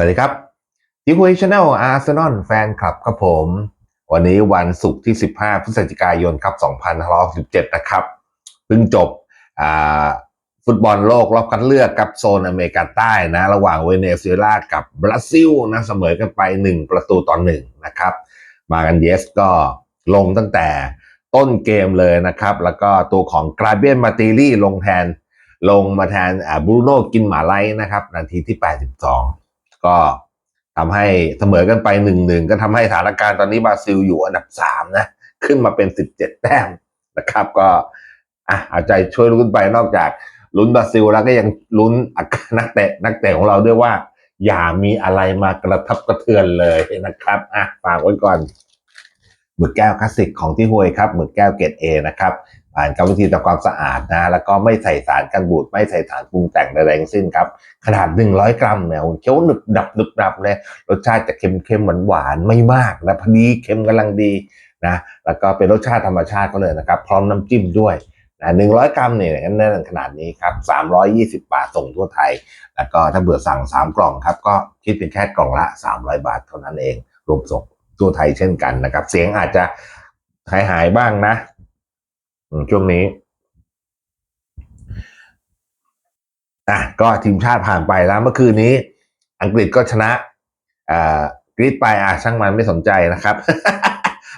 วัสดีครับที่คุยชาแนลอาร์เซนอลแฟนคลับครับผม วันนี้วันศุกร์ที่ 15 พฤศจิกายนครับ2567 นะครับ เพิ่งจบฟุตบอลโลกรอบคัดเลือกกับโซนอเมริกาใต้นะ ระหว่างเวเนซุเอลากับบราซิลนะเสมอกันไป 1 ประตูต่อหนึ่งนะครับ มากันเยสก็ลงตั้งแต่ต้นเกมเลยนะครับ แล้วก็ตัวของกราเบียนมาติลี่ลงแทนลงมาแทนบรูโน่กินหมาไลนะครับ นาทีที่ 82 ก็ทำให้เสมอกันไปหนึ่งหนึ่งก็ทำให้สถานการณ์ตอนนี้บราซิลอยู่อันดับสามนะ ขึ้นมาเป็น17แต้มนะครับ ก็อะเอาใจช่วยลุ้นไปนอกจากลุ้นบราซิลแล้วก็ยังลุ้นนักเตะนักเตะของเราด้วยว่า อย่ามีอะไรมากระทบกระเทือนเลยนะครับอะฝากไว้ก่อนหมึกแก้วคลาสสิกของที่ห้วยครับหมึกแก้วเกรดเอนะครับ ผ่านกรรมวิธีทำความสะอาดนะ แล้วก็ไม่ใส่สารกันบูดไม่ใส่สารปรุงแต่งใดๆทั้งสิ้นครับ ขนาด 100 กรัมเนี่ยเคี้ยวหนึบดับหนึบดับเลยรสชาติจะเค็มๆหวานๆไม่มากนะพอดีเค็มกำลังดีนะแล้วก็เป็นรสชาติธรรมชาติก็เลยนะครับ พร้อมน้ำจิ้มด้วยนะ100กรัมเนี่ยแน่นขนาดนี้ครับ320บบาทส่งทั่วไทย แล้วก็ถ้าเบื่อสั่ง3กล่องครับ ก็คิดเป็นแค่กล่องละ300บาทเท่านั้นเอง รวมส่งทั่วไทยเช่นกันนะครับ เสียงอาจจะหายหายบ้างนะ ช่วงนี้อะก็ทีมชาติผ่านไปแล้วเมื่อคืนนี้ อังกฤษก็ชนะอ่ากรีดไปอะช่างมันไม่สนใจนะครับ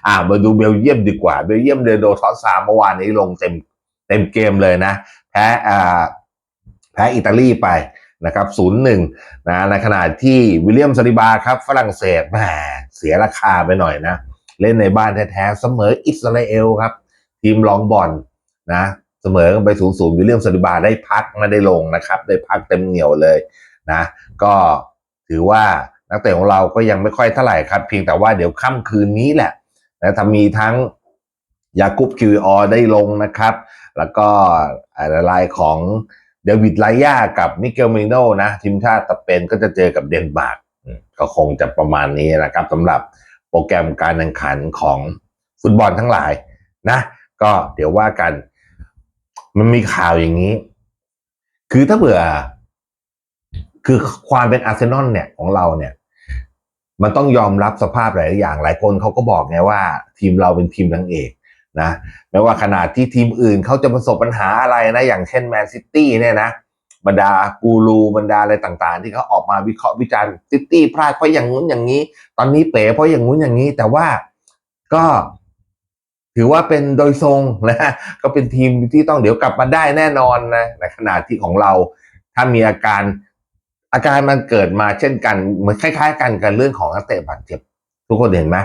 อ่ามาดูเบลเยียมดีกว่าเบลเยียมเดโดทอสซาเมื่อวานนี้ลงเต็มเต็มเกมเลยนะแพ้อ่าแพ้อิตาลีไปนะครับศูนย์หนึ่งนะในขณะที่วิลเลียมซาลิบาครับ ฝรั่งเศสแหมเสียราคาไปหน่อยนะ เล่นในบ้านแท้ๆเสมออิสราเอลครับ ทีมลองบอลนะเสมอกันไปศูนย์ศูนย์วิลเลียมซาลิบาได้พักไม่ได้ลงนะครับ ได้พักเต็มเหนียวเลยนะ ก็ถือว่านักเตะของเราก็ยังไม่ค่อยเท่าไหร่ครับ เพียงแต่ว่าเดี๋ยวค่ำคืนนี้แหละนะถ้ามีทั้งยากุบคิวออได้ลงนะครับ แล้วก็ลายของเดวิดไลยากับมิเกลมิโนนะ ทีมชาติสเปนก็จะเจอกับเดนมาร์กก็คงจะประมาณนี้นะครับสำหรับโปรแกรมการแข่งขันของฟุตบอลทั้งหลายนะ ก็เดี๋ยวว่ากัน มันมีข่าวอย่างนี้ คือถ้าเบื่อ คือความเป็นอาร์เซนอลเนี่ยของเราเนี่ย มันต้องยอมรับสภาพหลายอย่างหลายคนเขาก็บอกไงว่า ทีมเราเป็นทีมนางเอกนะไม่ว่าขนาดที่ทีมอื่นเขาจะประสบปัญหาอะไรนะ อย่างเช่นแมนซิตี้เนี่ยนะบรรดากูรูบรรดาอะไรต่างๆ ที่เขาออกมาวิเคราะห์วิจารณ์ซิตี้พลาดเพราะอย่างงู้นอย่างนี้ ตอนนี้เป๋เพราะอย่างงู้นอย่างนี้ แต่ว่าก็ ถือว่าเป็นโดยทรงนะก็เป็นทีมที่ต้องเดี๋ยวกลับมาได้แน่นอนนะในขณะที่ของเราถ้ามีอาการอาการมันเกิดมาเช่นกันเหมือนคล้าย ๆ กันกับเรื่องของนักเตะบาดเจ็บ ทุกคนเห็นไหม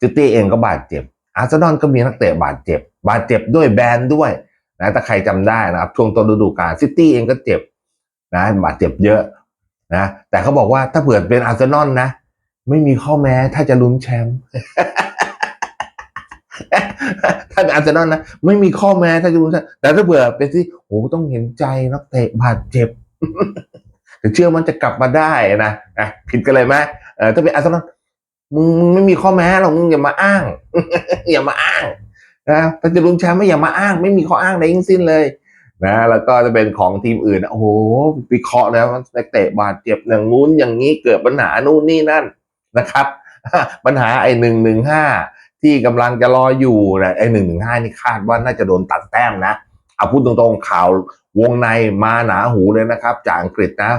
ซิตี้เองก็บาดเจ็บ อาร์เซนอลก็มีนักเตะบาดเจ็บ บาดเจ็บด้วยแบนด้วยนะถ้าใครจำได้นะครับช่วงต้นฤดูกาลซิตี้เองก็เจ็บนะบาดเจ็บเยอะนะแต่เขาบอกว่าถ้าเผื่อเป็นอาร์เซนอลนะ ไม่มีข้อแม้ถ้าจะลุ้นแชมป์ ถ้าเป็นอาร์เซนอลนะไม่มีข้อแม้ถ้าจะลุ้นแชมป์แต่ถ้าเผื่อเป็นที่โอ้ต้องเห็นใจนักเตะบาดเจ็บแต่เชื่อมันจะกลับมาได้นะอะผิดกันเลยไหมเออถ้าเป็นอาร์เซนอลมึงมึงไม่มีข้อแม้หรอกมึงอย่ามาอ้าง อย่ามาอ้างนะถ้าจะลุ้นแชมป์ไม่อย่ามาอ้าง ไม่มีข้ออ้างใดทั้งสิ้นเลยนะแล้วก็จะเป็นของทีมอื่นนะโอ้โหวิเคราะห์แล้วนักเตะบาดเจ็บอย่างงู้นอย่างนี้เกิดปัญหานู่นนี่นั่นนะครับ ปัญหาไอ้หนึ่งหนึ่งห้า ที่กำลังจะรออยู่นะไอ้หนึ่งหนึ่งห้านี่คาดว่าน่าจะโดนตัดแต้มนะเอาพูดตรงๆข่าววงในมาหนาหูเลยนะครับ จากอังกฤษนะ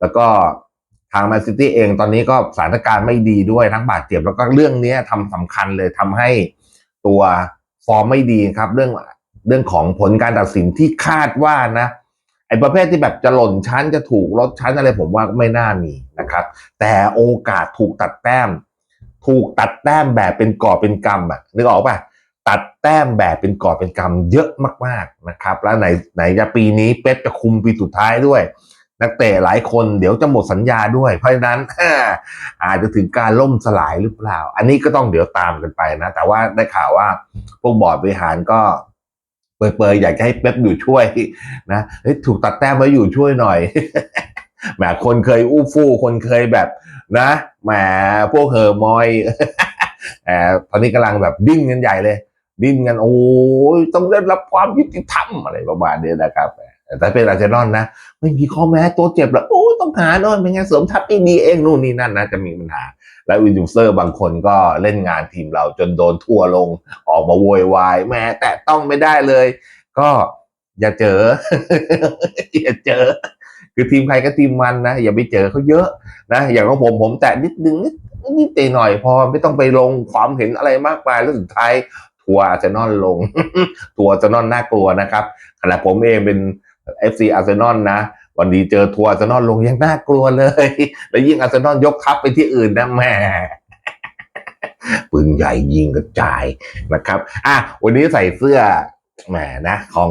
แล้วก็ทางแมนซิตี้เองตอนนี้ก็สถานการณ์ไม่ดีด้วยทั้งบาดเจ็บแล้วก็เรื่องนี้ยทำสำคัญเลยทำให้ตัวฟอร์มไม่ดีครับ เรื่องเรื่องของผลการตัดสินที่คาดว่านะไอ้ประเภทที่แบบจะหล่นชั้นจะถูกลดชั้นอะไรผมว่าไม่น่ามีนะครับ แต่โอกาสถูกตัดแต้ม ถูกตัดแต้มแบบเป็นก่อเป็นกำอะนึกออกป่ะตัดแต้มแบบเป็นก่อเป็นกำเยอะมากๆนะครับ แล้วไหนไหนจะปีนี้เป๊ปจะคุมปีสุดท้ายด้วย นักเตะหลายคนเดี๋ยวจะหมดสัญญาด้วย เพราะฉะนั้นอาจจะถึงการล่มสลายหรือเปล่า อันนี้ก็ต้องเดี๋ยวตามกันไปนะ แต่ว่าได้ข่าวว่าพวกบอร์ดบริหารก็เปิดๆอยากจะให้เป๊ปอยู่ช่วยนะถูกตัดแต้มไว้อยู่ช่วยหน่อย แหมคนเคยอู้ฟู่คนเคยแบบนะแหมพวกเฮอร์มอยแหมตอนนี้กำลังแบบดิ้นกันใหญ่เลย ดิ้นกันโอ้ยต้องได้รับความยุติธรรมอะไรประมาณนี้นะครับแต่เป็นอาร์เซนอลนะ ไม่มีข้อแม้ตัวเจ็บแล้วโอ้ยต้องหาโน่นเป็นไงเสริมทัพไม่ดีเองนู่นนี่นั่นนะจะมีปัญหา แล้วอินดูเซอร์บางคนก็เล่นงานทีมเราจนโดนทั่วลง ออกมาโวยวายแหม้แต่ต้องไม่ได้เลย ก็อย่าเจอ อย่าเจอ คือทีมใครก็ทีมมันนะอย่าไปเจอเขาเยอะนะอย่างของผมผมแตะนิดนึงนิดนิดเตหน่อยพอไม่ต้องไปลงความเห็นอะไรมากมายแล้วสุดท้ายทัวร์อาร์เซนอลลง ทัวร์อาร์เซนอลน่ากลัวนะครับขณะผมเองเป็น FC อาร์เซนอลนะวันนี้เจอทัวร์อาร์เซนอลลงยังน่ากลัวเลย แล้วยิ่งอาร์เซนอลยกทัพไปที่อื่นนะแม่ปืนใหญ่ยิงกระจายนะครับ อะ วันนี้ใส่เสื้อ แหมนะของ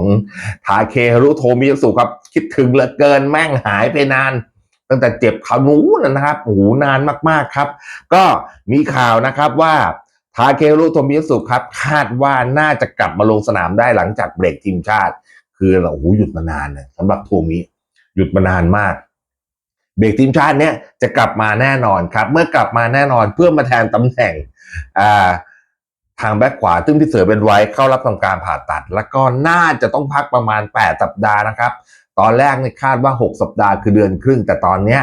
ทาเคฮารุโทมิยาสุครับ คิดถึงเหลือเกินแม่งหายไปนาน ตั้งแต่เจ็บขานู้นนะครับโอ้โหนานมากๆครับ ก็มีข่าวนะครับว่าทาเคฮารุโทมิยาสุครับ คาดว่าน่าจะกลับมาลงสนามได้หลังจากเบรกทีมชาติ คือเราโอ้โหหยุดมานานเลยสำหรับโทมิหยุดมานานมากเบรกทีมชาติเนี่ยจะกลับมาแน่นอนครับ เมื่อกลับมาแน่นอนเพื่อมาแทนตำแหน่งอ่า ทางแบ็คขวาซึ่งพี่เสือเป็นไว้เข้ารับทำการผ่าตัด แล้วก็น่าจะต้องพักประมาณ 8 สัปดาห์นะครับ ตอนแรกเนี่ยคาดว่า 6 สัปดาห์คือเดือนครึ่ง แต่ตอนเนี้ย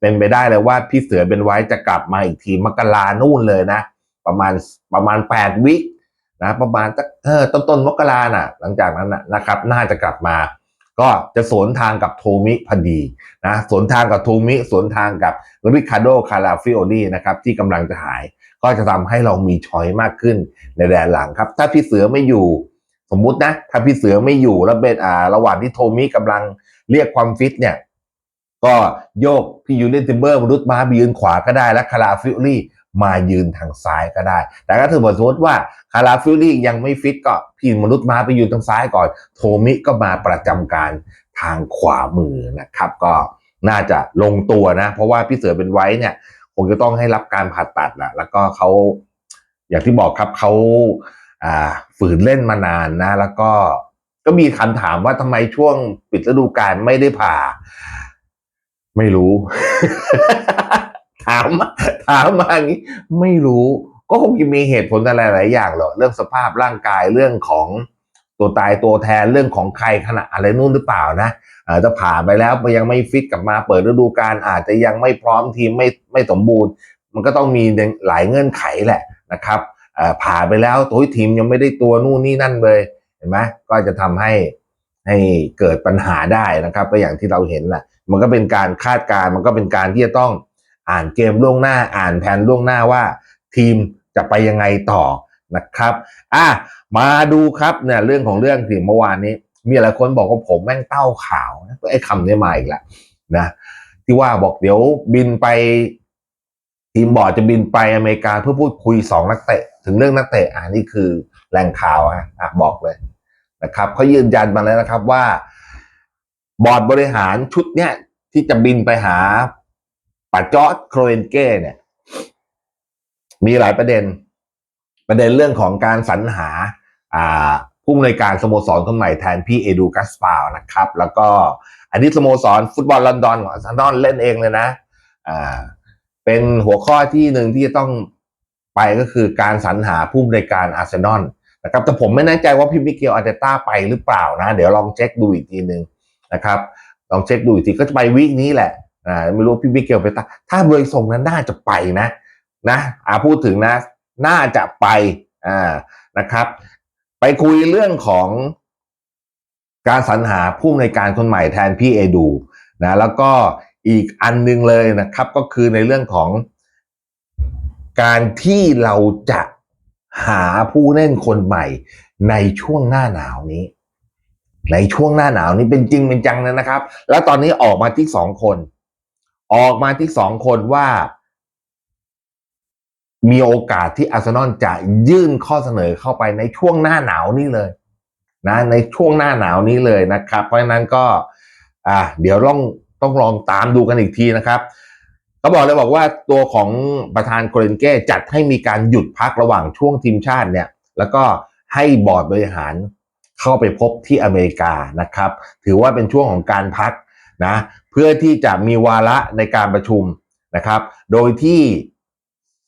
เป็นไปได้เลยว่าพี่เสือเป็นไว้จะกลับมาอีกทีมกรานู่นเลยนะ ประมาณประมาณ 8 วินะประมาณเออต้นต้นมกราน่ะ หลังจากนั้นนะนะครับ น่าจะกลับมา ก็จะสวนทางกับโทมิพอดีนะสวนทางกับโทมิสวนทางกับริคาโดคาราฟิโอลีนะครับที่กำลังจะหาย ก็จะทำให้เรามีช้อยมากขึ้นในแดนหลังครับ ถ้าพี่เสือไม่อยู่ สมมุตินะ ถ้าพี่เสือไม่อยู่แล้วเป็นอ่าระหว่างที่โทมิกำลังเรียกความฟิตเนี่ย ก็โยกพี่ยูเลนติมเบอร์มนุษย์มาไปยืนขวาก็ได้และคาราฟิโอลีมายืนทางซ้ายก็ได้ แต่ถ้าเธอบอกสมมติว่าคาราฟิโอลียังไม่ฟิตก็พี่มนุษย์มาไปยืนทางซ้ายก่อน โทมิก็มาประจำการทางขวามือนะครับ ก็น่าจะลงตัวนะ เพราะว่าพี่เสือเป็นไว้เนี่ย คงจะต้องให้รับการผ่าตัดนะแล้วก็เขาอย่างที่บอกครับเขาอ่าฝืนเล่นมานานนะ แล้วก็ก็มีคำถามว่าทำไมช่วงปิดฤดูกาลไม่ได้ผ่า ไม่รู้ ถามมาถามมาอย่างนี้ ไม่รู้ ก็คงจะมีเหตุผลอะไรหลายอย่างหรอกเรื่องสภาพร่างกายเรื่องของ ตัวตายตัวแทนเรื่องของใครขนาดอะไรนู่นหรือเปล่านะอาจจะผ่าไปแล้วยังไม่ฟิตกลับมาเปิดฤดูกาลอาจจะยังไม่พร้อมทีมไม่ไม่สมบูรณ์ มันก็ต้องมีหลายเงื่อนไขแหละนะครับผ่าไปแล้วตัวทีมยังไม่ได้ตัวนู่นนี่นั่นเลยเห็นไหมก็จะทำให้ให้เกิดปัญหาได้นะครับก็อย่างที่เราเห็นแหละมันก็เป็นการคาดการณ์มันก็เป็นการที่จะต้องอ่านเกมล่วงหน้าอ่านแผนล่วงหน้าว่า ทีมจะไปยังไงต่อ นะครับอะมาดูครับเนี่ยเรื่องของเรื่องที่เมื่อวานนี้ มีหลายคนบอกว่าผมแม่งเต้าขาวนะไอ้คำนี้มาอีกแล้วนะที่ว่าบอกเดี๋ยวบินไปทีมบอร์ดจะบินไปอเมริกาเพื่อพูดคุยสองนักเตะ ถึงเรื่องนักเตะอ่านี่คือแหล่งข่าวอะอะบอกเลยนะครับเขายืนยันมาแล้วนะครับว่า บอร์ดบริหารชุดเนี้ยที่จะบินไปหาปัจจอร์ดโครเอนเก้เนี่ย มีหลายประเด็น ประเด็นเรื่องของการสรรหาผู้อำนวยการสโมสรคนใหม่แทนพี่เอดูกัสปาวนะครับ แล้วก็อันนี้สโมสรฟุตบอลลอนดอนของอาร์เซนอลเล่นเองเลยนะอ่าเป็นหัวข้อที่หนึ่งที่จะต้องไปก็คือการสรรหาผู้อำนวยการอาร์เซนอลนะครับแต่ผมไม่แน่ใจว่าพี่มิเกลอาร์เตต้าไปหรือเปล่านะ เดี๋ยวลองเช็คดูอีกทีหนึ่งนะครับ ลองเช็คดูอีกทีก็จะไปวีคนี้แหละอ่าไม่รู้พี่มิเกลไปตาถ้าเบยส่งนั้นน่าจะไปนะนะอาพูดถึงนะ น่าจะไปอ่านะครับ ไปคุยเรื่องของการสรรหาผู้อำนวยการคนใหม่แทนพี่เอดูนะแล้วก็อีกอันหนึงเลยนะครับ ก็คือในเรื่องของการที่เราจะหาผู้เล่นคนใหม่ในช่วงหน้าหนาวนี้ ในช่วงหน้าหนาวนี้เป็นจริงเป็นจังนะครับ แล้วตอนนี้ออกมาที่สองคน ออกมาที่สองคนว่า มีโอกาสที่อาร์เซนอลจะยื่นข้อเสนอเข้าไปในช่วงหน้าหนาวนี้เลยนะในช่วงหน้าหนาวนี้เลยนะครับ เพราะฉะนั้นก็อ่าเดี๋ยวต้องต้องลองตามดูกันอีกทีนะครับเขาบอกเลยบอกว่าตัวของประธานโคเรนเก้จัดให้มีการหยุดพักระหว่างช่วงทีมชาติเนี่ย แล้วก็ให้บอร์ดบริหารเข้าไปพบที่อเมริกานะครับ ถือว่าเป็นช่วงของการพักนะเพื่อที่จะมีวาระในการประชุมนะครับ โดยที่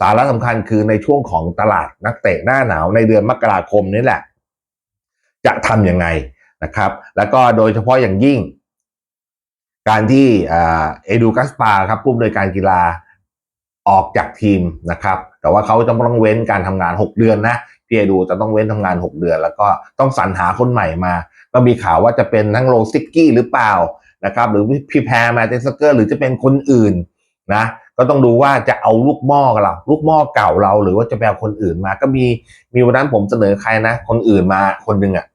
าระสำคัญคือในช่วงของตลาดนักเตะหน้าหนาวในเดือนมกราคมนี่แหละ จะทำยังไงนะครับ แล้วก็โดยเฉพาะอย่างยิ่ง การที่เอดูกัสปาครับผู้อำนวยการกีฬาออกจากทีมนะครับ แต่ว่าเขาจะต้องเว้นการทำงาน 6 เดือนนะพี่เอดูจะต้องเว้นทำงาน 6 เดือน แล้วก็ต้องสรรหาคนใหม่มา ก็มีข่าวว่าจะเป็นทั้งโรซิกกี้หรือเปล่านะครับ หรือพี่แพรมาเตสเกอร์ หรือจะเป็นคนอื่นนะ ก็ต้องดูว่าจะเอาลูกหม้อเราลูกหม้อเก่าเรา หรือว่าจะไปเอาคนอื่นมา ก็มีมีวันนั้นผมเสนอใครนะ คนอื่นมาคนหนึ่งอะ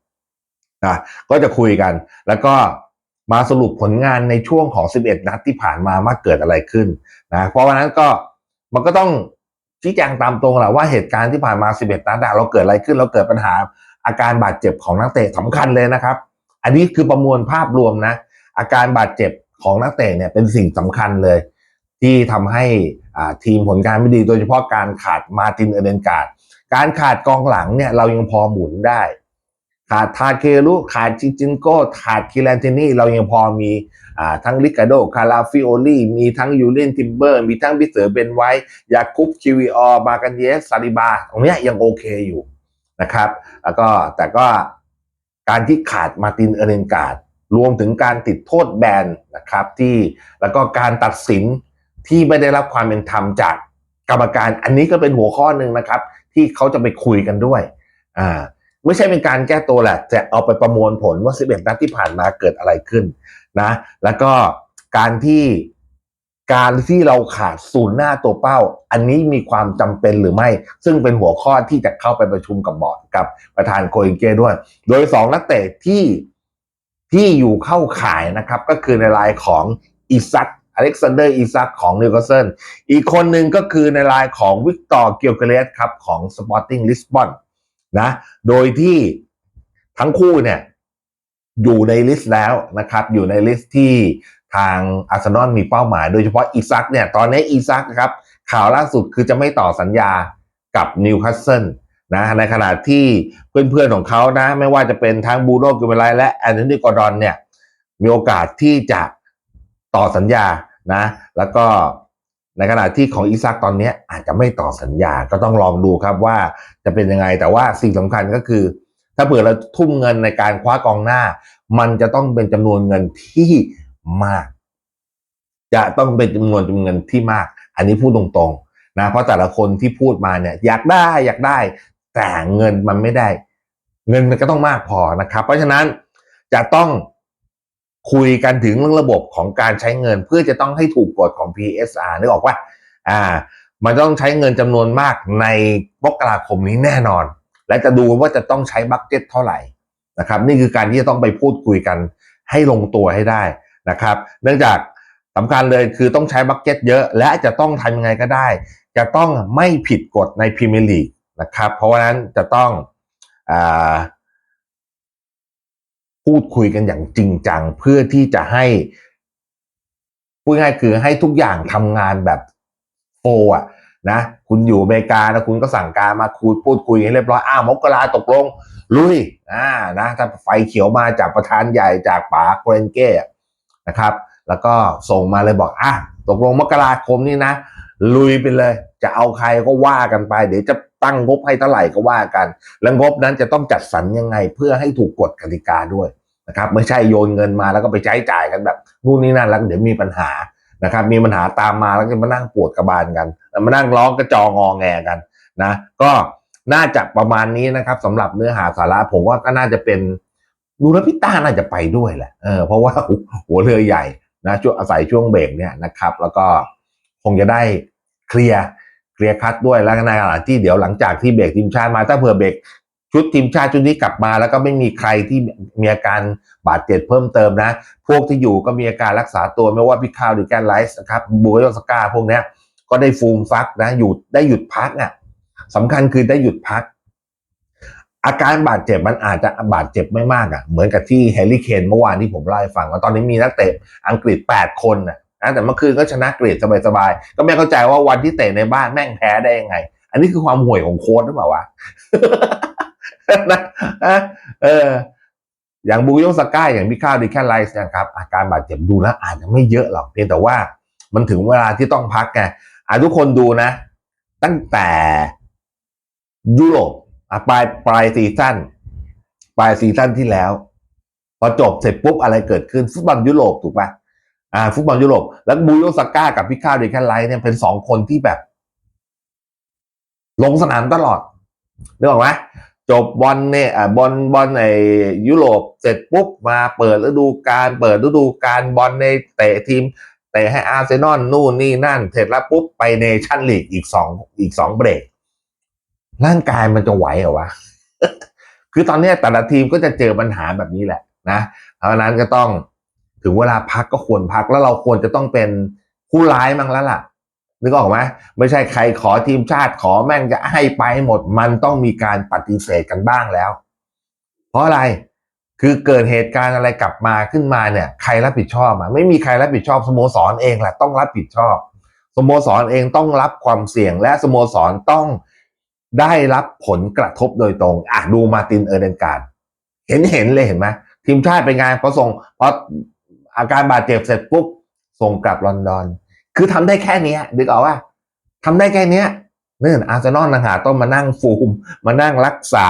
นะก็จะคุยกัน แล้วก็มาสรุปผลงานในช่วงของ 11 นัดที่ผ่านมาว่าเกิดอะไรขึ้นนะเพราะวันนั้นก็มันก็ต้องชี้แจงตามตรงแหละว่าเหตุการณ์ที่ผ่านมา 11 นัดเราเกิดอะไรขึ้นเราเกิดปัญหาอาการบาดเจ็บของนักเตะสำคัญเลยนะครับ อันนี้คือประมวลภาพรวมนะ อาการบาดเจ็บของนักเตะเนี่ยเป็นสิ่งสำคัญเลย ที่ทำให้ทีมผลการไม่ดีโดยเฉพาะการขาดมาตินเอเดนการ์ดการขาดกองหลังเนี่ยเรายังพอหมุนได้ ขาดทาเครุขาดจิจินโก้ขาดคิแลนตินี่เรายังพอมีอทั้งลิกาโดคาราฟิโอลีมีทั้งยูเลียนทิมเบอร์ มีทั้งบิเซอร์เบนไวท์ยาคุปคิวิออมากันเยสซาลิบาตรงนี้ยังโอเคอยู่นะครับ แล้วก็แต่ก็การที่ขาดมาตินเอเดนการ์ดรวมถึงการติดโทษแบนนะครับที่แล้วก็การตัดสิน ที่ไม่ได้รับความเป็นธรรมจากกรรมการ อันนี้ก็เป็นหัวข้อหนึ่งนะครับ ที่เขาจะไปคุยกันด้วยอ่าไม่ใช่เป็นการแก้ตัวแหละแต่เอาไปประมวลผลว่า 11 นัดที่ผ่านมาเกิดอะไรขึ้นนะ แล้วก็การที่การที่เราขาดศูนย์หน้าตัวเป้า อันนี้มีความจำเป็นหรือไม่ ซึ่งเป็นหัวข้อที่จะเข้าไปประชุมกับบอร์ดกับประธานโคอินเก้ด้วย โดยสองนักเตะที่ที่อยู่เข้าข่ายนะครับ ก็คือในรายของอิซัก อเล็กซานเดอร์อิซักของนิวคาสเซิลอีกคนหนึ่งก็คือในรายของวิกตอร์เกียวเกเรสครับของสปอร์ติ้งลิสบอนนะโดยที่ทั้งคู่เนี่ยอยู่ในลิสต์แล้วนะครับ อยู่ในลิสต์ที่ทางอาร์เซนอลมีเป้าหมาย โดยเฉพาะอีซักเนี่ยตอนนี้อีซักครับข่าวล่าสุดคือจะไม่ต่อสัญญากับนิวคาสเซิลนะในขณะที่เพื่อนๆของเขานะ ไม่ว่าจะเป็นทั้งบูโรกิเมไลและแอนโทนีกอร์ดอนเนี่ยมีโอกาสที่จะต่อสัญญา นะ แล้วก็ในขณะที่ของอีซักตอนนี้อาจจะไม่ต่อสัญญาก็ต้องลองดูครับว่าจะเป็นยังไง แต่ว่าสิ่งสำคัญก็คือ ถ้าเผื่อเราทุ่มเงินในการคว้ากองหน้า มันจะต้องเป็นจำนวนเงินที่มาก จะต้องเป็นจำนวนจำนวนเงินที่มาก อันนี้พูดตรงๆนะเพราะแต่ละคนที่พูดมาเนี่ย อยากได้อยากได้ แต่เงินมันไม่ได้ เงินมันก็ต้องมากพอนะครับ เพราะฉะนั้นจะต้อง คุยกันถึงเรื่องระบบของการใช้เงิน เพื่อจะต้องให้ถูกกฎของ PSR นึกออกว่าอ่า มันต้องใช้เงินจำนวนมากในมกราคมนี้แน่นอน และจะดูว่าจะต้องใช้บัคเจ็ตเท่าไหร่นะครับนี่คือการที่จะต้องไปพูดคุยกันให้ลงตัวให้ได้นะครับ เนื่องจากสำคัญเลยคือต้องใช้บัคเจ็ตเยอะ และจะต้องทำยังไงก็ได้ จะต้องไม่ผิดกฎในพรีเมียร์ลีกนะครับ เพราะว่านั้นจะต้องอ่า พูดคุยกันอย่างจริงจัง เพื่อที่จะให้พูดง่ายคือให้ทุกอย่างทำงานแบบโฟอะนะคุณอยู่อเมริกานะคุณก็สั่งการมาคุยพูดคุยให้เรียบร้อยอ้าวมกราตกลง ลุยอ่านะถ้าไฟเขียวมาจากประธานใหญ่จากป๋าโคเรนเก้นะครับ แล้วก็ส่งมาเลยบอกอะตกลงมกราคมนี่นะ ลุยไปเลย จะเอาใครก็ว่ากันไป เดี๋ยวจะตั้งงบให้เท่าไหร่ก็ว่ากัน แล้วงบนั้นจะต้องจัดสรรยังไงเพื่อให้ถูกกฎกติกาด้วย นะครับไม่ใช่โยนเงินมาแล้วก็ไปใช้จ่ายกันแบบนู่นนี่นั่นแล้วเดี๋ยวมีปัญหานะครับมีปัญหาตามมาแล้วก็มานั่งปวดกระบาลกัน มานั่งร้องกระจองอแงกันนะก็น่าจะประมาณนี้นะครับสำหรับเนื้อหาสาระผมว่าก็น่าจะเป็นดูแลพี่ต้าน่าจะไปด้วยแหละเออเพราะว่าหัวเรือใหญ่นะช่วงอาศัยช่วงเบรกเนี่ยนะครับ แล้วก็คงจะได้เคลียร์เคลียร์คัดด้วยแล้วในขณะที่เดี๋ยวหลังจากที่เบรกทีมชาติมาถ้าเผื่อเบรก ชุดทีมชาติชุดนี้กลับมาแล้วก็ไม่มีใครที่มีอาการบาดเจ็บเพิ่มเติมนะ พวกที่อยู่ก็มีอาการรักษาตัวไม่ว่าพี่ข้าวหรือแกนไลฟ์นะครับบูโยสกาพวกนี้ก็ได้ฟูมฟักนะหยุดได้หยุดพักอะสำคัญคือได้หยุดพัก อาการบาดเจ็บมันอาจจะบาดเจ็บไม่มากอะเหมือนกับที่แฮร์รี่เคนเมื่อวานที่ผมเล่าให้ฟังว่าตอนนี้มีนักเตะอังกฤษ 8 คนนะนะแต่เมื่อคืนก็ชนะกรีดสบายๆก็ไม่เข้าใจว่าวันที่เตะในบ้านแม่งแพ้ได้ยังไง อันนี้คือความห่วยของโค้ชหรือเปล่าวะ นะเออ อย่างบูโยสก้าอย่างพี่ข้าวดีแค่ไลฟ์นะครับ อาการบาดเจ็บดูแล้วอาจจะไม่เยอะหรอกเพียงแต่ว่ามันถึงเวลาที่ต้องพักไงอะทุกคนดูนะ ตั้งแต่ยุโรปปลายปลายซีซั่นปลายซีซั่นที่แล้ว พอจบเสร็จปุ๊บอะไรเกิดขึ้นฟุตบอลยุโรปถูกปะอ่า ฟุตบอลยุโรปแล้วบูโยสก้ากับพิคาเดคันไลท์เนี่ยเป็นสองคนที่แบบ ลงสนามตลอดนึกออกไหม จบบอลเนี่ยบอลบอลในยุโรปเสร็จปุ๊บมาเปิดฤดูกาลเปิดฤดูกาลบอลในเตะทีมเตะให้อาร์เซนอลนู่นนี่นั่น เสร็จแล้วปุ๊บไปเนชั่นลีกอีกสองอีกสองเบรกร่างกายมันจะไหวเหรอวะ คือตอนนี้แต่ละทีมก็จะเจอปัญหาแบบนี้แหละนะเพราะฉะนั้นก็ต้องถึงเวลาพักก็ควรพักแล้วเราควรจะต้องเป็นผู้ร้ายมั้งแล้วล่ะ นึกออกไหมไม่ใช่ใครขอทีมชาติขอแม่งจะให้ไปหมดมันต้องมีการปฏิเสธกันบ้างแล้ว เพราะอะไรคือเกิดเหตุการณ์อะไรกลับมาขึ้นมาเนี่ย ใครรับผิดชอบอะไม่มีใครรับผิดชอบสโมสรเองแหละต้องรับผิดชอบสโมสรเองต้องรับความเสี่ยง และสโมสรต้องได้รับผลกระทบโดยตรงอะดูมาตินเออร์เดนการ เห็นเห็นเลยเห็นไหมทีมชาติเป็นไงพอส่งพออาการบาดเจ็บเสร็จปุ๊บส่งกลับลอนดอน คือทำได้แค่นี้ยนึกออกว่าทำได้แค่เนี้ยนี่นอาร์เซนอลนะฮะต้องมานั่งฟูม มานั่งรักษา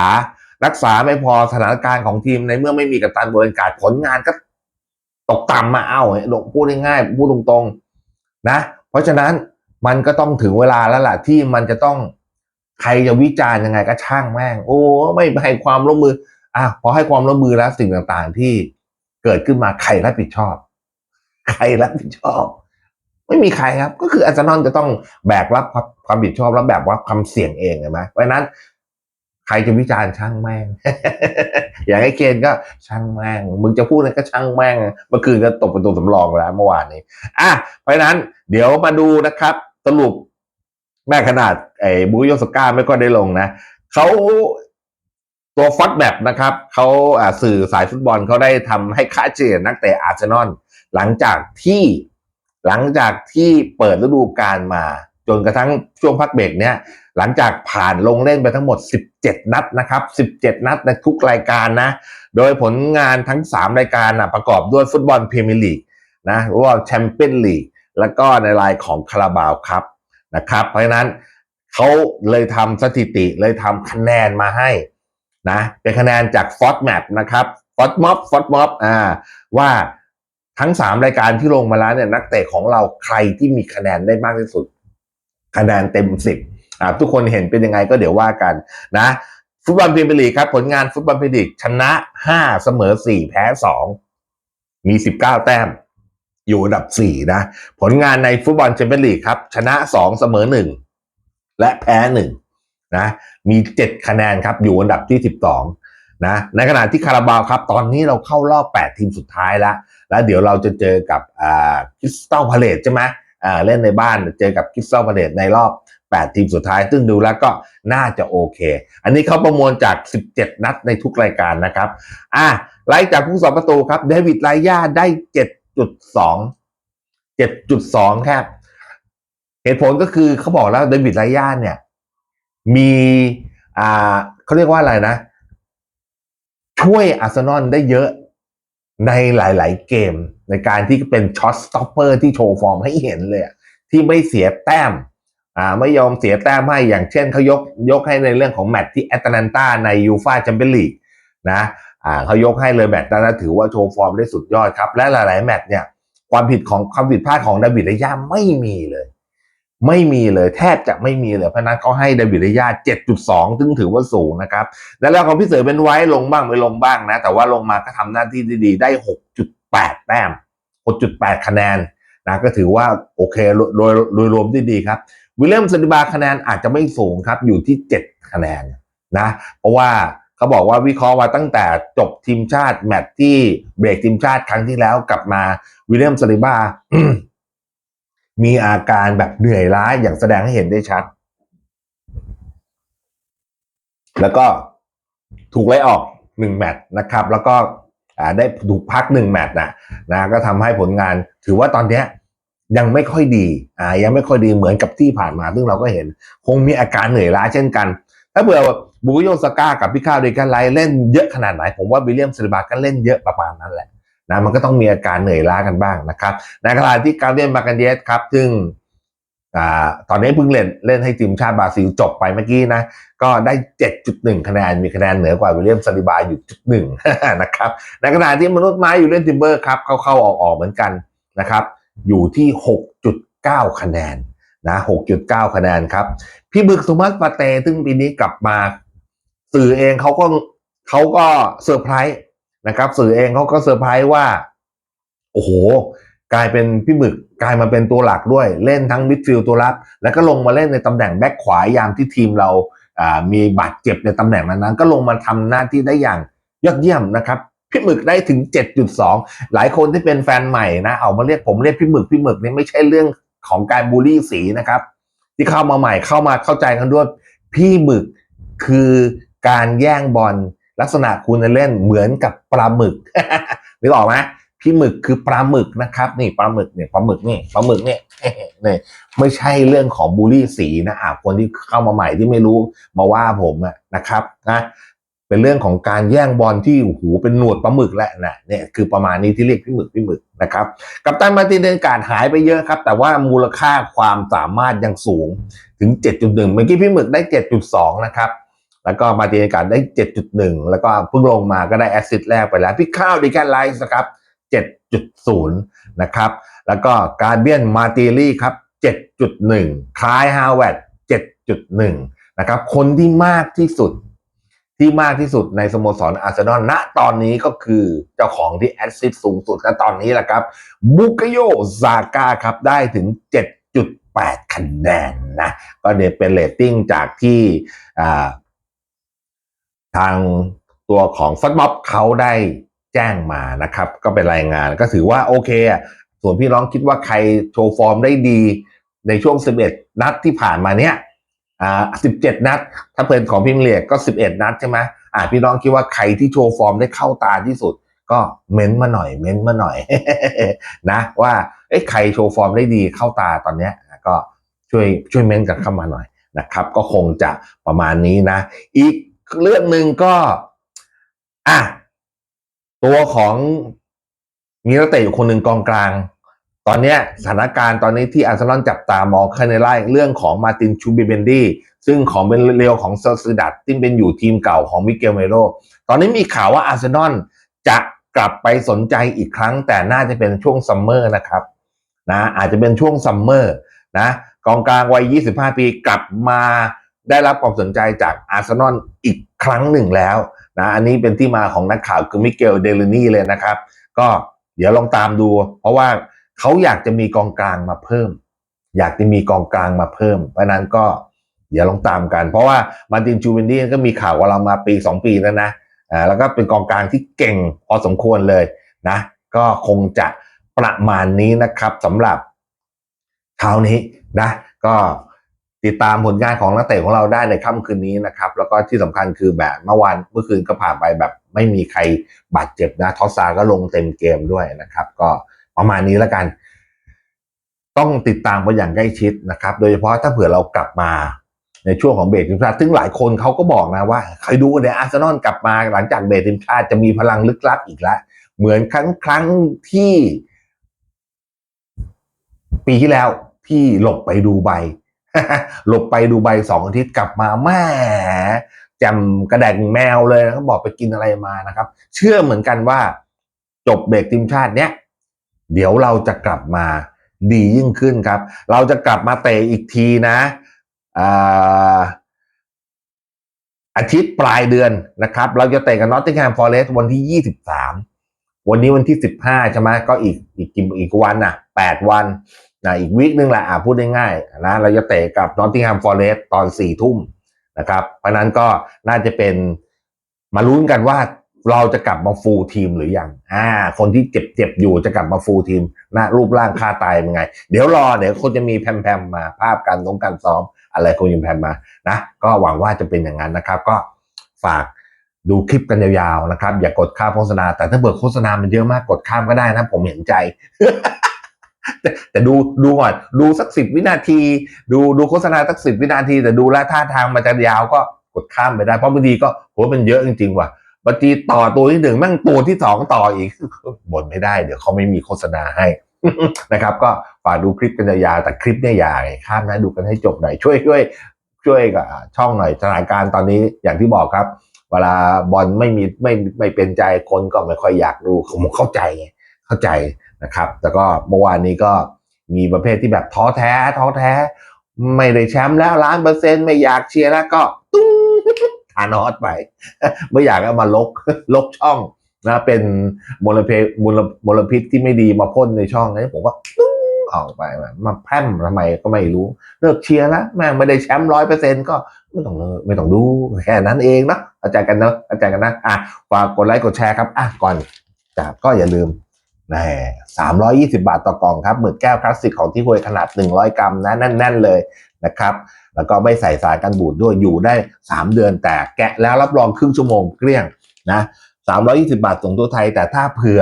รักษาไม่พอสถานการณ์ของทีมในเมื่อไม่มีกัปตันบริการผลงานก็ตกต่ำมาเอ้าพูดง่ายๆพูดตรงๆนะ เพราะฉะนั้นมันก็ต้องถึงเวลาแล้วล่ะที่มันจะต้องใครจะวิจารณ์ยังไงก็ช่างแม่ง โอ้ไม่ให้ความร่วมมืออะพอให้ความร่วมมือแล้วสิ่งต่างๆที่เกิดขึ้นมาใครรับผิดชอบ ใครรับผิดชอบ ไม่มีใครครับ ก็คืออาร์เซนอลจะต้องแบกรับความผิดชอบแล้วแบบว่าความเสี่ยงเองใช่ไหมเพราะนั้น ใครจะวิจารณ์ช่างแม่ง อย่างไอ้เคนก็ช่างแม่ง มึงจะพูดอะไรก็ช่างแม่ง เมื่อคืนก็ตกเป็นตัวสำรองแล้วเมื่อวานนี้ อะ เพราะนั้น เดี๋ยวมาดูนะครับ สรุปแม่ขนาดไอ้บูโยสก้าไม่ก็ได้ลงนะเขาตัวฟอตแมปนะครับเขาอ่าสื่อสายฟุตบอลเขาได้ทำให้ค่าเฉลี่ยนักเตะอาร์เซนอลหลังจากที่ หลังจากที่เปิดฤดูกาลมา จนกระทั่งช่วงพักเบรกเนี้ยหลังจากผ่านลงเล่นไปทั้งหมด 17 นัดนะครับ 17 นัดในทุกรายการนะ โดยผลงานทั้ง 3 รายการนะประกอบด้วยฟุตบอลพรีเมียร์ลีกนะหรือว่าแชมเปี้ยนลีกแล้วก็ในรายของคาราบาวครับนะครับ เพราะฉะนั้นเขาเลยทำสถิติเลยทำคะแนนมาให้นะเป็นคะแนนจากฟอสแมปนะครับฟอสม็อบฟอสม็อบอ่าว่า ทั้ง 3 รายการที่ลงมาแล้วเนี่ยนักเตะของเราใครที่มีคะแนนได้มากที่สุด คะแนนเต็ม 10อ่าทุกคนเห็นเป็นยังไงก็เดี๋ยวว่ากันนะ ฟุตบอลพรีเมียร์ลีกครับ ผลงานฟุตบอลพรีเมียร์ลีกชนะ 5 เสมอ 4 แพ้ 2 มี 19 แต้ม อยู่อันดับ 4 นะ ผลงานในฟุตบอลแชมเปี้ยนลีกครับ ชนะ 2 เสมอ 1 และแพ้ 1 นะ มี 7 คะแนนครับ อยู่อันดับที่ 12นะในขณะที่คาราบาวครับ ตอนนี้เราเข้ารอบ 8 ทีมสุดท้ายแล้ว แล้วเดี๋ยวเราจะเจอกับคริสตัลพาเลตใช่ไหมเล่นในบ้านเจอกับคริสตัลพาเลตในรอบ 8 ทีมสุดท้าย ซึ่งดูแล้วก็น่าจะโอเค อันนี้เขาประมวลจาก 17 นัดในทุกรายการนะครับอะไล่จากผู้สองประตูครับเดวิดไลย่าได้ 7.2 7.2 ครับ เหตุผลก็คือเขาบอกแล้วเดวิดไลย่าเนี่ย มีอ่าเขาเรียกว่าอะไรนะ ช่วยอาร์เซนอลได้เยอะ ในหลาย ๆ เกมในการที่เป็นช็อตสต็อปเปอร์ที่โชว์ฟอร์มให้เห็นเลยที่ไม่เสียแต้มอ่าไม่ยอมเสียแต้มให้อย่างเช่นเขายกยกให้ในเรื่องของแมตช์ที่แอตแลนตาในยูฟาแชมเปี้ยนลีกนะอ่าเขายกให้เลยแมตช์นั้นถือว่าโชว์ฟอร์มได้สุดยอดครับ และหลาย ๆ แมตช์เนี่ยความผิดของความผิดพลาดของดาวิดระยาไม่มีเลย ไม่มีเลยแทบจะไม่มีเลยเพราะนั้นเขาให้ดาวิดระยา7.2 ซึ่งถือว่าสูงนะครับ แล้วแล้วของพี่เสือเป็นไว้ลงบ้างไม่ลงบ้างนะ แต่ว่าลงมาก็ทำหน้าที่ดีๆ ได้ 6.8 แต้ม 6.8 คะแนนนะก็ถือว่าโอเคโดยโดยรวมที่ดีครับ วิลเลียมซันดิบาคะแนนอาจจะไม่สูงครับอยู่ที่ 7 คะแนนนะ เพราะว่าเขาบอกว่าวิเคราะห์ว่าตั้งแต่จบทีมชาติแมตช์ที่เบรกทีมชาติครั้งที่แล้วกลับมาวิลเลียมซันดิบา มีอาการแบบเหนื่อยล้าอย่างแสดงให้เห็นได้ชัด แล้วก็ถูกไล่ออกหนึ่งแมตช์นะครับ แล้วก็ได้ถูกพักหนึ่งแมตช์นะนะก็ทำให้ผลงานถือว่าตอนเนี้ยยังไม่ค่อยดีอ่ายังไม่ค่อยดีเหมือนกับที่ผ่านมา ซึ่งเราก็เห็น คงมีอาการเหนื่อยล้าเช่นกัน ถ้าเผื่อบูโยสก้ากับพิคาเดกันไลเล่นเยอะขนาดไหน ผมว่าวิลเลียมซิลบาก็เล่นเยอะประมาณนั้นแหละ นะมันก็ต้องมีอาการเหนื่อยล้ากันบ้างนะครับในขณะที่การเล่นมากันเยสครับ ซึ่งอ่าตอนนี้เพิ่งเล่นเล่นให้ทีมชาติบราซิลจบไปเมื่อกี้นะ ก็ได้ 7.1 คะแนน มีคะแนนเหนือกว่าวิลเลียมซาลิบาอยู่จุดหนึ่งนะครับในขณะที่มนุษย์ไม้อยู่เล่นทิมเบอร์ครับ เข้าเข้าออกออกเหมือนกันนะครับ อยู่ที่ 6.9 คะแนนนะ 6.9 คะแนนครับ พี่บึกสุมัตปาเตซึ่งปีนี้กลับมา สื่อเองเขาก็เขาก็เซอร์ไพรส์ นะครับสื่อเองเขาก็เซอร์ไพรส์ว่า โอ้โห กลายเป็นพี่หมึกกลายมาเป็นตัวหลักด้วย เล่นทั้งมิดฟิลด์ตัวรับ แล้วก็ลงมาเล่นในตำแหน่งแบ็คขวายามที่ทีมเรามีบาดเจ็บในตำแหน่งนั้นๆก็ลงมาทำหน้าที่ได้อย่างยอดเยี่ยมนะครับพี่หมึกได้ถึง 7.2 หลายคนที่เป็นแฟนใหม่นะ เอามาเรียกผมเรียกพี่หมึกพี่หมึกนี่ไม่ใช่เรื่องของการบูลลี่สีนะครับ ที่เข้ามาใหม่เข้ามาเข้าใจกันด้วย พี่หมึกคือการแย่งบอล ลักษณะคุณเล่นเหมือนกับปลาหมึกนึกออกไหมพี่หมึกคือปลาหมึกนะครับนี่ปลาหมึกเนี่ยปลาหมึกนี่ปลาหมึกเนี่ยนี่ไม่ใช่เรื่องของบูลลี่สีนะอะคนที่เข้ามาใหม่ที่ไม่รู้มาว่าผมนะครับนะเป็นเรื่องของการแย่งบอลที่โอ้โหเป็นหนวดปลาหมึกแหละนะเนี่ยคือประมาณนี้ที่เรียกพี่หมึกพี่หมึกนะครับ กัปตันมาตินเดนการหายไปเยอะครับ แต่ว่ามูลค่าความสามารถยังสูงถึง 7.1 เมื่อกี้พี่หมึกได้ 7.2 นะครับ แล้วก็มาตินเดนการดได้ 7.1 แล้วก็เพิ่งลงมาก็ได้แอสซิสแรกไปแล้วพี่ข้าวดีแกนไลท์นะครับ 7.0 นะครับ แล้วก็การเบียนมาติลี่ครับ 7.1 คลายฮาวเวด7.1 นะครับ คนที่มากที่สุดที่มากที่สุดในสโมสรอาร์เซนอลณตอนนี้ก็คือเจ้าของที่แอสซิสสูงสุดณตอนนี้แหละครับบุกโยซาก้าครับได้ถึง 7.8 คะแนนนะ ก็เนี่ยเป็นเรตติ้งจากที่อ่า ทางตัวของฟัตบ็อบเขาได้แจ้งมานะครับ ก็เป็นรายงานก็ถือว่าโอเคอะส่วนพี่น้องคิดว่าใครโชว์ฟอร์มได้ดีในช่วง 11 นัดที่ผ่านมาเนี้ยอ่า17 นัด ถ้าเป็นของพิมเลียกก็11 นัดใช่ไหมอ่าพี่น้องคิดว่าใครที่โชว์ฟอร์มได้เข้าตาที่สุด ก็เม้นต์มาหน่อย เม้นต์มาหน่อยนะว่าเอ้ใครโชว์ฟอร์มได้ดีเข้าตาตอนเนี้ยก็ช่วยช่วยเม้นต์กันเข้ามาหน่อยนะครับ ก็คงจะประมาณนี้นะ อีก เรื่องหนึ่งก็อะตัวของมีนักเตะอยู่คนหนึ่งกองกลาง ตอนเนี้ยสถานการณ์ตอนนี้ที่อาร์เซนอลจับตามองคาเนล่าเรื่องของมาตินชูบิเบนดี้ซึ่งของเป็นเรียวของเซอร์ซิดัตที่เป็นอยู่ทีมเก่าของมิเกลเมโรตอนนี้มีข่าวว่าอาร์เซนอลจะกลับไปสนใจอีกครั้ง แต่น่าจะเป็นช่วงซัมเมอร์นะครับนะอาจจะเป็นช่วงซัมเมอร์นะกองกลางวัย 25 ปีกลับมา ได้รับความสนใจจากอาร์เซนอลอีกครั้งหนึ่งแล้วนะอันนี้เป็นที่มาของนักข่าวคือมิเกลเดลนี่เลยนะครับ ก็เดี๋ยวลองตามดู เพราะว่าเขาอยากจะมีกองกลางมาเพิ่ม อยากจะมีกองกลางมาเพิ่ม เพราะนั้นก็เดี๋ยวลองตามกัน เพราะว่ามาร์ตินจูเวนดี้ก็มีข่าวว่าเรามาปี 2 ปีแล้วนะอ่าแล้วก็เป็นกองกลางที่เก่งพอสมควรเลยนะ ก็คงจะประมาณนี้นะครับสำหรับเช้านี้นะ ก็ ติดตามผลงานของนักเตะของเราได้ในค่ำคืนนี้นะครับ แล้วก็ที่สำคัญคือแบบเมื่อวานเมื่อคืนก็ผ่านไปแบบไม่มีใครบาดเจ็บนะทอสซาก็ลงเต็มเกมด้วยนะครับ ก็ประมาณนี้แล้วกัน ต้องติดตามไปอย่างใกล้ชิดนะครับ โดยเฉพาะถ้าเผื่อเรากลับมาในช่วงของเบรกทีมชาติซึ่งหลายคนเขาก็บอกนะว่าใครดูเดี๋ยอาร์เซนอลกลับมาหลังจากเบรกทีมชาติจะมีพลังลึกลับอีกแล้วเหมือนครั้งครั้งที่ ปีที่แล้วที่หลบไปดูใบ หลบไปดูใบสองอาทิตย์กลับมาแม่จำกระแดงแมวเลยเขาบอกไปกินอะไรมานะครับ เชื่อเหมือนกันว่าจบเบรกทีมชาติเนี้ยเดี๋ยวเราจะกลับมาดียิ่งขึ้นครับ เราจะกลับมาเตะอีกทีนะอาอาทิตย์ปลายเดือนนะครับ เราจะเตะกับนอตติงแฮมฟอเรสต์วันที่ 23 วันนี้วันที่15ใช่ไหมก็อีกอีกกี่อีกวันน่ะ8วันนะอีกวีคนึงแหละอะพูดง่ายๆนะเราจะเตะกับนอตติงแฮมฟอร์เรสต์ตอน4ทุ่มนะครับ เพราะนั้นก็น่าจะเป็นมาลุ้นกันว่าเราจะกลับมาฟูลทีมหรือยังอ่า คนที่เจ็บเจ็บอยู่จะกลับมาฟูลทีมหน้ารูปร่างค่าตายเป็นไง เดี๋ยวรอเดี๋ยวคนจะมีแพมๆมาภาพการลงการซ้อมอะไรคงยิงแพมมานะก็หวังว่าจะเป็นอย่างนั้นนะครับ ก็ฝาก ดูคลิปกันยาวๆนะครับ อย่ากดข้ามโฆษณา แต่ถ้าเบิกโฆษณามันเยอะมากกดข้ามก็ได้นะ ผมเห็นใจ แต่แต่ดูดูก่อนดูสักสิบวินาที ดูดูโฆษณาสักสิบวินาที แต่ดูแลวท่าทางมันจะยาวก็กดข้ามไปได้เพราะบางทีก็โหมันเยอะจริงๆว่ะบางทีต่อตัวที่หนึ่งแม่งตัวที่สองต่ออีกบ่นไม่ได้เดี๋ยวเขาไม่มีโฆษณาให้นะครับ ก็ฝากดูคลิปกันยาวแต่คลิปเนี่ยย่าข้ามนะดูกันให้จบหน่อยช่วยช่วยช่วยกับช่องหน่อยสถานการณ์ตอนนี้อย่างที่บอกครับ เวลาบอลไม่มีไม่ไม่เป็นใจคนก็ไม่ค่อยอยากดูผมเข้าใจไงเข้าใจนะครับ แต่ก็เมื่อวานนี้ก็มีประเภทที่แบบท้อแท้ท้อแท้ ไม่ได้แชมป์แล้วล้านเปอร์เซ็นต์ไม่อยากเชียร์แล้วก็ตุ้งทานอสไป ไม่อยากเอามาลกลกช่องนะเป็นมลพิษมลมลพิษที่ไม่ดีมาพ่นในช่องนี้ผมก็ตุ้งออกไปมาแพร่มทำไมก็ไม่รู้ เลิกเชียร์แล้วแม่งไม่ได้แชมป์ร้อยเปอร์เซ็นต์ก็ไม่ต้องเลิกไม่ต้องดูแค่นั้นเองเนาะเข้าใจกันเนาะเข้าใจกันนะอะฝากกดไลค์กดแชร์ครับอะก่อนจากก็อย่าลืมน่สามร้อยยี่สิบาทต่อกล่องครับหมึกแก้วคลาสสิกของที่ควยขนาดหนึ่งร้อยกรัมนะแน่นๆเลยนะครับ แล้วก็ไม่ใส่สารกันบูดด้วยอยู่ได้3เดือนแต่แกะแล้วรับรองครึ่งชั่วโมงเกลี้ยงนะ320บาทส่งตัวไทย แต่ถ้าเผื่อ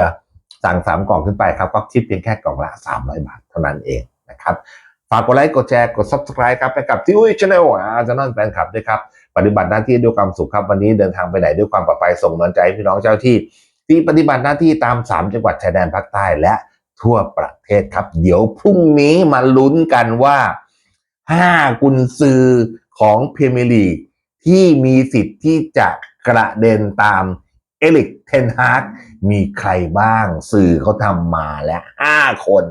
สั่ง3กล่องขึ้นไปครับก็คิดเพียงแค่กล่องละ300บาทเท่านั้นเองนะครับฝากกดไลค์กดแชร์กด subscribe ครับไปกับที่อุ้ยชาแนลอาร์เซนอลแฟนคลับด้วยครับ ปฏิบัติหน้าที่ด้วยความสุขครับวันนี้เดินทางไปไหนด้วยความปลอดภัยส่งกำลังใจให้พี่น้องเจ้าที่ ที่ปฏิบัติหน้าที่ตาม 3 จังหวัดชายแดนภาคใต้และทั่วประเทศครับ เดี๋ยวพรุ่งนี้มาลุ้นกันว่า 5 กุนซือของพรีเมียร์ลีกที่มีสิทธิ์ที่จะกระเด็นตามเอลิกเทนฮาร์กมีใครบ้าง สื่อเขาทำมาแล้ว5คน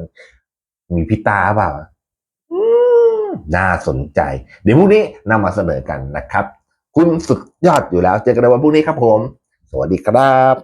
มีพี่ตาเปล่าน่าสนใจ เดี๋ยวพรุ่งนี้นำมาเสนอกันนะครับ คุณสุดยอดอยู่แล้ว เจอกันในวันพรุ่งนี้ครับผม สวัสดีครับ